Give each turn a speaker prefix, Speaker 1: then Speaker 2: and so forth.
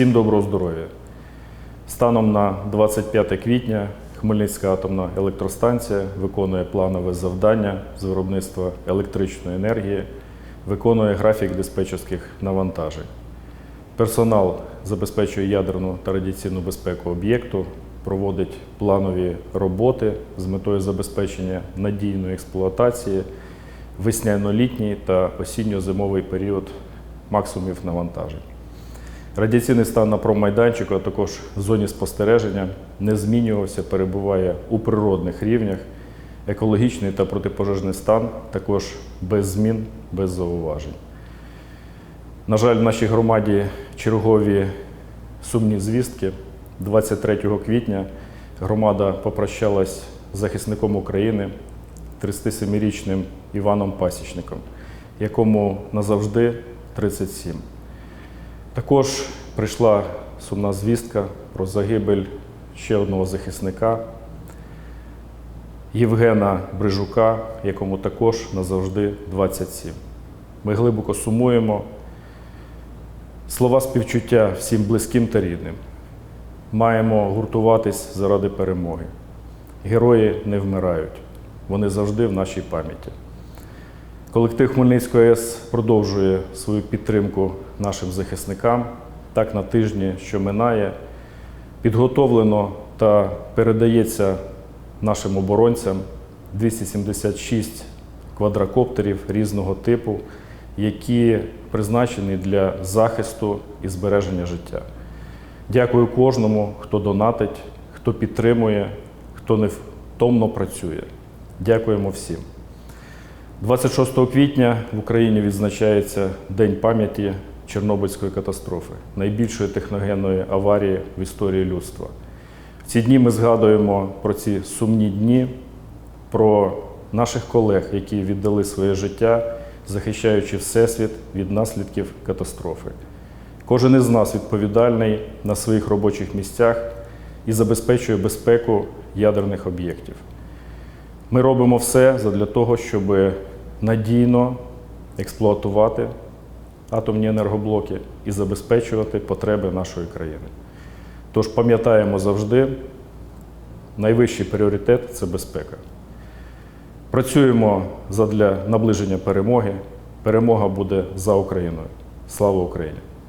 Speaker 1: Всім доброго здоров'я! Станом на 25 квітня Хмельницька атомна електростанція виконує планове завдання з виробництва електричної енергії, виконує графік диспетчерських навантажень. Персонал забезпечує ядерну та радіаційну безпеку об'єкту, проводить планові роботи з метою забезпечення надійної експлуатації весняно-літній та осінньо-зимовий період максимумів навантажень. Радіаційний стан на промайданчику, а також в зоні спостереження не змінювався, перебуває у природних рівнях. Екологічний та протипожежний стан також без змін, без зауважень. На жаль, в нашій громаді чергові сумні звістки. 23 квітня громада попрощалась з захисником України 37-річним Іваном Пасічником, якому назавжди 37. Також прийшла сумна звістка про загибель ще одного захисника Євгена Брижука, якому також назавжди 27. Ми глибоко сумуємо. Слова співчуття всім близьким та рідним. Маємо гуртуватись заради перемоги. Герої не вмирають, вони завжди в нашій пам'яті. Колектив Хмельницької АЕС продовжує свою підтримку нашим захисникам. Так, на тижні, що минає, підготовлено та передається нашим оборонцям 276 квадрокоптерів різного типу, які призначені для захисту і збереження життя. Дякую кожному, хто донатить, хто підтримує, хто невтомно працює. Дякуємо всім. 26 квітня в Україні відзначається День пам'яті Чорнобильської катастрофи, найбільшої техногенної аварії в історії людства. В ці дні ми згадуємо про ці сумні дні, про наших колег, які віддали своє життя, захищаючи Всесвіт від наслідків катастрофи. Кожен із нас відповідальний на своїх робочих місцях і забезпечує безпеку ядерних об'єктів. Ми робимо все для того, щоб надійно експлуатувати атомні енергоблоки і забезпечувати потреби нашої країни. Тож пам'ятаємо завжди, найвищий пріоритет це безпека. Працюємо задля наближення перемоги. Перемога буде за Україною. Слава Україні!